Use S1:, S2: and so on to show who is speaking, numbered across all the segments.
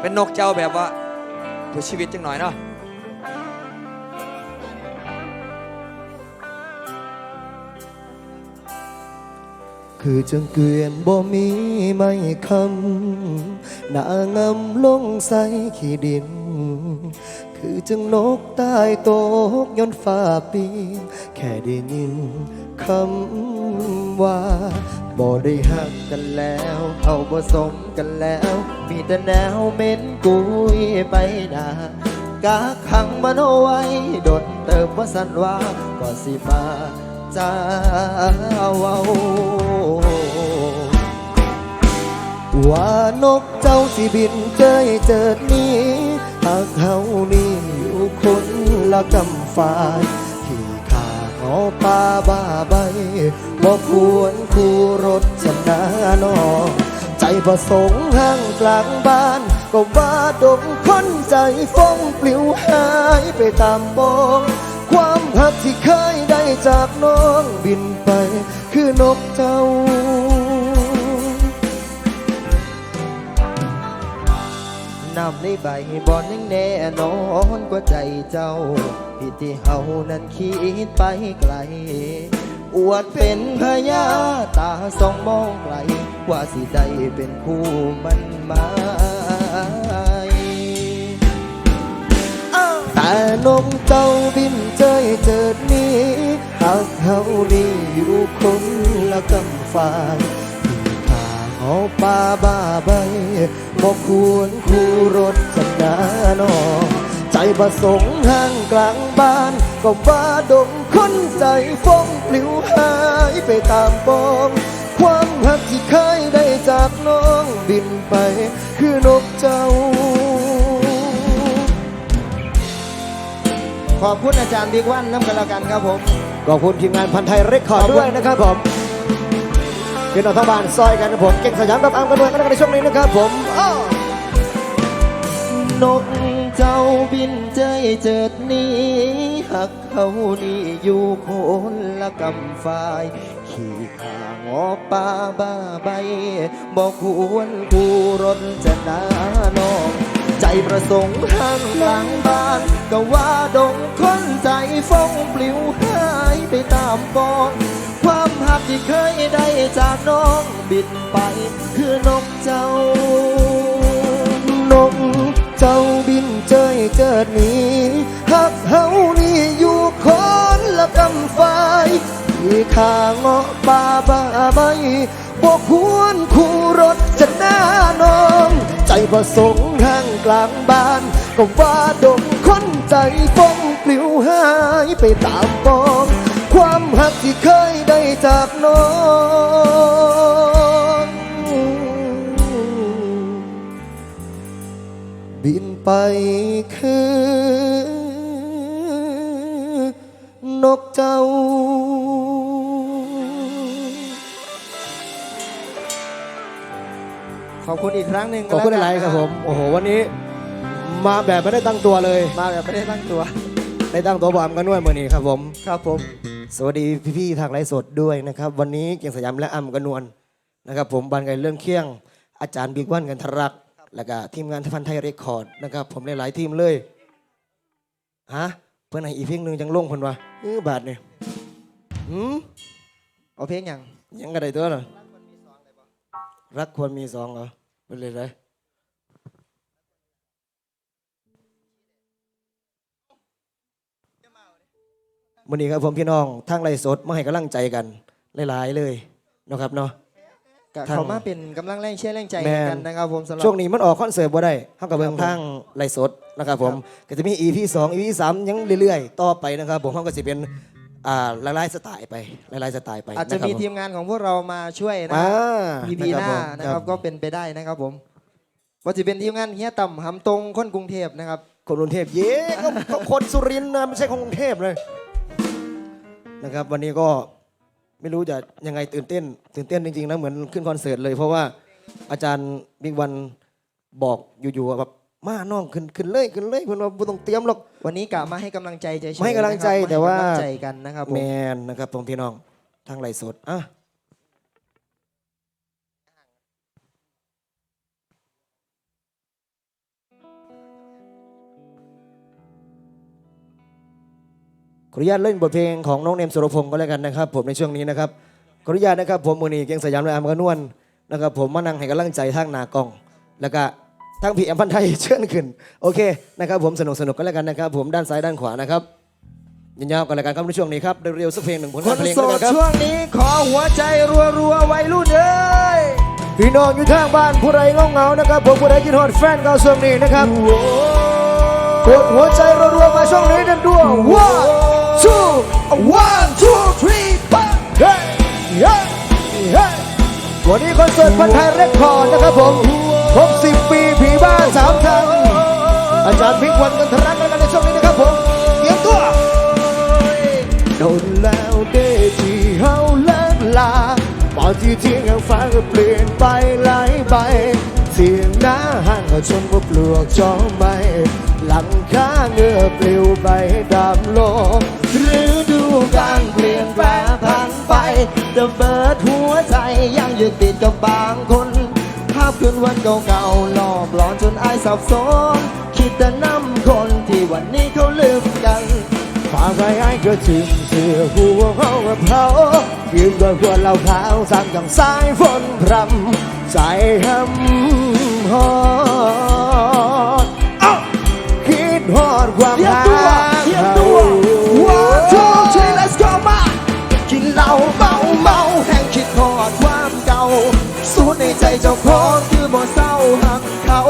S1: เป็นนกเจ้าแบบว่าเพื่อชีวิตจังหน่อยเนาะ
S2: คือจังเกวียนบ่มีไม่คำหน้างำลงใส่ขี้ดิน คือจังนกใต้โตกย้อนฟ้าปี แค่ได้ยินคำ ว่าบ่ได้หักกันแล้ว เอาบ่สมกันแล้ว มีแต่แนวเม้นกุยไปดากาขังมันเอาไว้ดดเติมว่าสันว่าก็สิมาจ้าเว้าว่านกเจ้าสิบินเจยเจิดนี้หากเฮานี่อยู่คนละกำฝ่าย อป่าบ้าใบบ่ควรคู่รถชนะนอใจประสงค์ห้างกลางบ้าน ก็ว่าดงคนใจฟองปลิวหายไปตามบอง ความหักที่เคยได้จากน้องบินไป คือนกเจ้า นำในใบบอนยังแน่นอนกว่าใจเจ้าผิดที่เฮานั้นคิดไปไกล อวดเป็นพญาตาสองมองไกล ว่าสิได้เป็นคู่มันหมายแต่นมเจ้าบินเจยเจิดนี้หากเฮานี่อยู่คนละกำฝ่ายข้าหอป่าบ้าใบ บอกควรคู่รถสนานอใจประสงค์ห่างกลางบ้าน ก็ว่าดงคนใจฟองปลิวหายไปตามปอง ความหักที่เคยได้จากน้องบินไป คือนกเจ้า
S3: ขอบคุณอาจารย์บิ๊กวันน้ำกันแล้วกันครับผม
S2: ขอบคุณทีมงานพันธ์ไทยเรคคอร์ดด้วยนะครับผม พี่น้องทางบ้านซอยกันนะผมเก่งสยามกับอังกันด้วยกันในช่วงนี้นะครับผมนกเจ้าบินเจยเจิดนี้หักเขานี่อยู่คนละกำฝ่าย ขี่ขางอป่าบ้าใบบอกควรคู่รถจะนานองใจประสงค์ห้างหลังบ้าน ก็ว่าดงคนใจฟงปลิว ไปตามปองความหักที่เคยได้จากน้องบินไปคือนกเจ้านกเจ้าบินเจยเจิดหนี้หักเฮานี่อยู่คนละกำฝ่ายที่ข้าเงาะป่าบ้าใบบอกควรคู่รถจะหน้าน้อง ใจประสงค์ห่างกลางบ้าน ก็ว่าดงคนใจฟองปลิวหายไปตามปอง กที่เคยได้จากน้องบินไปคือนกเจ้า
S3: ขอบคุณอีกครั้งหนึ่ง
S2: ขอบคุณหลายๆครับผม โอ้โห วันนี้มาแบบไม่ได้ตั้งตัวเลย
S3: มาแบบไม่ได้ตั้งตัว
S2: ได้ตั้งตัวบอมกันด้วยมือนี้ครับผม
S3: ครับผม
S2: สวัสดีพี่ๆทางไลฟ์สดด้วยนะครับ วันนี้เกียงสยามและอัมกนวลนะครับ ผมบันไกเรื่องเคียง อาจารย์บิ๊กวันกันทรัก แล้วก็ทีมงานทฟันไทยเรคคอร์ดนะครับ ผมหลายๆทีมเลยฮะเพื่อนไหนอีกเพลงหนึ่งจังลงคนวะเออบาทเนี่ยหืม
S3: เอาเพลงย่าง
S2: ยังกระไดตัวเหรอรักควรมีสองเหรอเป็นเลยเลย วันนี้ครับผมพี่น้องทางไลฟ์สดมาให้กำลังใจกันหลายๆเลยนะครับเนาะ
S3: ก็
S2: ทาง
S3: เขามาเป็นกำลังแรงเชียร์แรงใจ
S2: แมน
S3: กันนะครับผมสำหรับ
S2: ช่วงนี้มันออกคอนเสิร์ตบ่ได้เท่ากับเบิ่งทางไลฟ์สดนะครับผมก็จะมี EP 2 EP 3ยังเรื่อยๆ ต่อไปนะครับผมเขาก็จะเป็นอ่าหลายๆสไตล์ไปหลายๆสไตล์ไป
S3: อาจจะ
S2: นครับ
S3: มีทีมงานของพวกเรามาช่วยนะ
S2: อ่า
S3: EP หน้านะครับก็เป็นไปได้นะครับผมว่าจะเป็นทีมงานเฮียต่ำหำตรงคนกรุงเทพนะครับ
S2: คนกรุงเทพเย้ก็ก็คนสุรินทร์นะไม่ใช่คนกรุงเทพเลย นะครับ วันนี้ก็ไม่รู้จะยังไงตื่นเต้น ตื่นเต้นจริงๆนะเหมือนขึ้นคอนเสิร์ตเลย เพราะว่าอาจารย์บิ๊กวันบอกอยู่ๆว่าแบบมาน้องขึ้นขึ้นเลยขึ้นเลยเพื่อนว่าไม่ต้องเตรียมหรอก
S3: วันนี้กะมาให้กำลังใจเฉยๆ
S2: มาให้กำลังใจ
S3: นะครับ
S2: แต่ว่า
S3: มให้กำลังใจกันนะครับผม
S2: แมนนะครับผมพี่น้องทางไลฟ์สดอะ ออนุญาตเล่นบทเพลงของน้องเนมสุรพงศ์ก็แล้วกันนะครับผมในช่วงนี้นะครับขออนุญาตนะครับ ผมมือนีเกียงสยามและอามกนวลนะครับ ผมมานั่งให้กำลังใจทางหนากล้อง แล้วก็ทางพี่แอมพันธ์ไทยเชิญขึ้นโอเคนะครับ ผมสนุกสนุกๆก็แล้วกันนะครับ ผมด้านซ้ายด้านขวานะครับยาวๆกันแล้วกันครับในช่วงนี้ครับเร็วๆสักเพลงหนึ่งผล
S3: ค
S2: งาน
S3: น
S2: เพลง
S3: โส
S2: แล้ว
S3: ด
S2: กันครับ
S3: ช่วงนี้ขอหัวใจรัวๆวัยรุ่นเอ้ย
S2: พี่น้องอยู่ทางบ้านผู้ใดเงาเงาๆนะครับ ผมผู้ใดคิดฮอดแฟนเก่าช่วงนี้นะครับกดหัวใจรัวๆมาช่วงนี้กันด้วย one two one two three four เฮ้ยเฮ้ยเฮ้ยวันนี้คอนเสิร์ตพันไทยเรคคอร์ดนะครับผมครบ10 ปีผีบ้าสามทางอาจารย์พิกวันกันทรักกันในช่วงนี้นะครับผมเตรียมตัวโดนแล้วเด้ที่เฮาเลิกลาบางทีที่ยังฟ้าก็เปลี่ยนไปหลายใบเสียง หน้าห้างก็ชนว่าปลวกจอไม้หลังคาเงือปลิวไปดำโลกหรือดูการเปลี่ยนแปลงผ่านไปแต่เบิดหัวใจยังยึดติดกับบางคนภาพคืนวันเก่าๆหลอกหลอนจนอายสับสนคิดแต่นำคนที่วันนี้เขาลืมกันฝากไว้ไอ้ก็ถึงเสือหัวเขากับเขายืนด้วยหัวเราขาวสั่งอย่างสายฝนพรำใจหำฮอ เจ้า
S3: ของคือบ่เศร้าหักเขา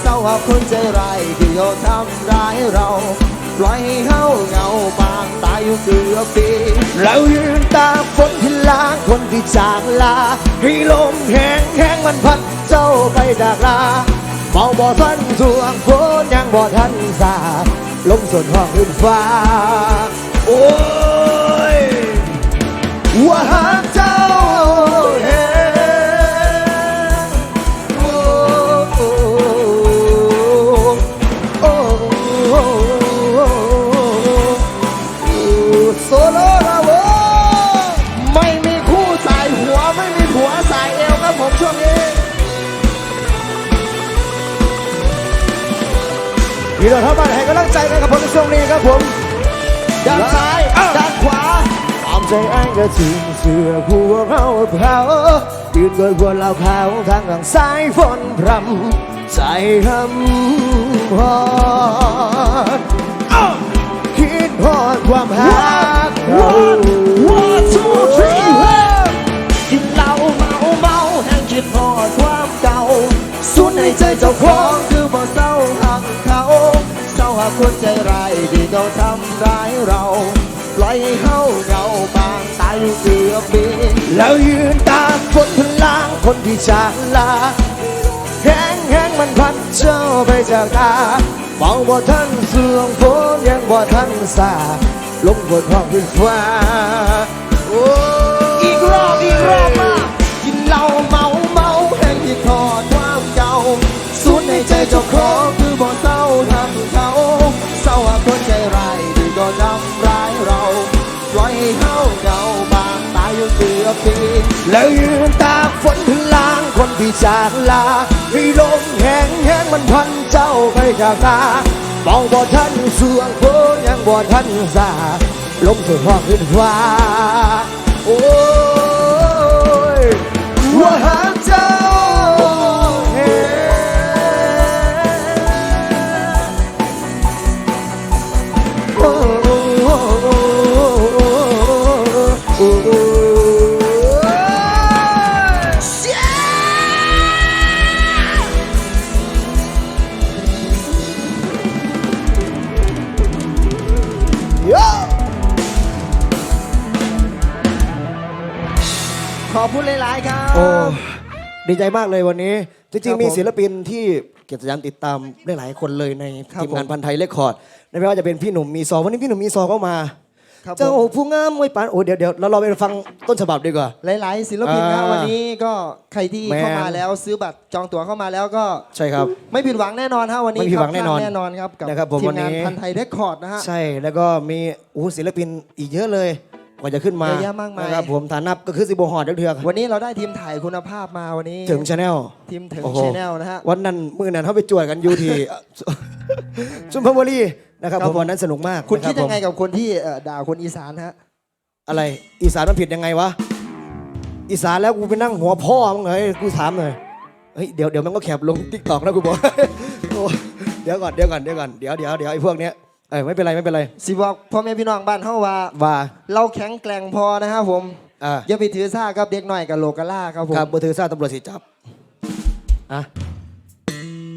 S3: เศร้าหักคนใจร้ายที่เขาทำร้ายเราปล่อยให้เฮาเหงาบางตายอยู่เกือบปี
S2: เรายืนตามฝนที่ล้างคนที่จากลาให้ลมแห้งแห้งมันพัดเจ้าไปจากลาเมาบ่ทันสวงฝนยังบ่ทันสาลมส่วนห้องขึ้นฟ้าโอ้ พี่น้องทั้งบ้านให้กำลังใจกันกับผมในช่วงนี้ครับผม
S3: ด้านซ้ายด้านขวา
S2: ตามใจอ้ายก็ถึงเสือหัวเขาเผายืนด้วยหัวเราขาวทางหลังสายฝนพรำใจหำฮอดา
S3: ยที่เขาทำร้ายเรา ปล่อยให้เฮาเหงาบางตายอยู่เกือบปี
S2: แล้วยืนตากฝนพลางคนที่จากลาแห้งแห้งมันพัดเจ้าไปจากตาเมาบ่ทันเสื่องฝนยังบ่ทันสาลงบนห้องขึ้นฟ้าโอ้
S3: อีกรอบอีกรอบมากินเหล้าเมาเมาแห่งที่ทอดความเก่าสูดในใจเจ้าของ ที่จากลา
S2: ที่ลมแห้งแห้งมันพันเจ้าไปจากตามองบ่ทันเสื่องโพยังบ่ทันสาลมสุดห้องขึ้นฟ้าโอ้ ดีใจมากเลยวันนี้จ
S3: ค
S2: ริ
S3: รั
S2: ง
S3: บ
S2: ๆมี
S3: ผม
S2: ศิลปินที่เกียรติสยามติดตามได้หลายคนเลยใน
S3: ครับ
S2: ทีมงาน
S3: ผม
S2: พันธ์ไทยเรคคอร์ดไม่ว่าจะเป็นพี่หนุ่มมีซอวันนี้พี่หนุ่มมีซอก็มา
S3: ครับผม
S2: เจ้าผู้งามมวยปานโอ้เดี๋ยวเดี๋ยวเราเราไปฟังต้นฉบับดีกว่า
S3: หลาย ๆ ศิลปินนะ
S2: อ่า
S3: วันนี้ก็ใครที่
S2: แมน
S3: เข้ามาแล้วซื้อบัตรจองตั๋วเข้ามาแล้วก็
S2: ใช่ครับ
S3: ไม่ผิดหวังแน่นอนฮะวันนี้
S2: ไม่ผิดหวัง
S3: ครับ
S2: แน่นอน
S3: แน่นอนครับกับ
S2: นะครับผม
S3: ที
S2: วั
S3: ม
S2: นนี้
S3: งานพันธ์ไทยเรคคอร์ดนะฮะ
S2: ใช่แล้วก็มีโอ้ศิลปินอีกเยอะเลยก ว่าจะขึ้นมา
S3: เยอะแยะมากมาย
S2: นะครับผมฐานนับก็คือสิบหอดเถือก
S3: วันนี้เราได้ทีมถ่ายคุณภาพมาวันนี้
S2: ถึงชาแนล
S3: ทีมถึง
S2: โอ้โห
S3: ชแนลนะฮะ
S2: วันนั้นมือนั้นเขาไปจวดกันอยู่ที่ชุมพรบุรีนะครับ
S3: ครับ
S2: ผมวันนั้นสนุกมาก
S3: คุณ
S2: นะ
S3: คิด
S2: รับ
S3: ยังไง
S2: ผม
S3: กับคนที่เอ่อด่าคนอีสานฮะ
S2: อะไรอีสานมันผิดยังไงวะอีสานแล้วกูไปนั่งหัวพ่อมึงเหรอเฮ้ยกูถามหน่อยเฮ้ยเดี๋ยวเดี๋ยวมันก็แคบลงทิกตอกนะกูบอกโอ้เดี๋ยวก่อนเดี๋ยวก่อนเดี๋ยวก่อนเดี๋ยวเดี๋ยวเดี๋ยวไอ้พวกเนี้ย เอ้ยไม่เป็นไรไม่เป็นไร
S3: สิบอกพ่อแม่พี่น้องบ้านเฮาว่า
S2: ว่า
S3: เราแข็งแกร่งพอนะครับผม
S2: อ่า
S3: อย่าไปถือซ่ากับเด็กหน่อยกับโลกาล่าครับผม
S2: ครับบถือซาตำรวจสีจับอะ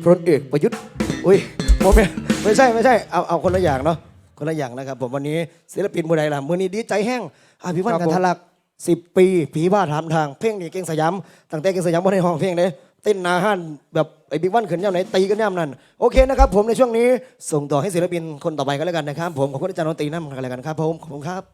S2: พลเอกประยุทธ์อุ้ยผมไม่ไม่ใช่ไม่ใช่เอาเอาคนละอย่างเนาะคนละอย่างนะครับ ผมวันนี้ศิลปินมือใดล่ะมือนี้ดีใจแห้งอภิวัตกันทะลักสิบปีผีบ้าถามทาง เพลงนี้เก่งสยามตั้งแต่เก่งสยามบนในห้องเพลงเลยเต้นนาฮันแบบไอ้บิ๊กวันขึ้นย่ำไหนตีกันย่ำนั่นโอเคนะครับผมในช่วงนี้ส่งต่อให้ศิลปินคนต่อไปกันแล้วกันนะครับ ผมขอบคุณอาจารย์นนตีนั่นกันแล้วกันครับผมขอบคุณครับ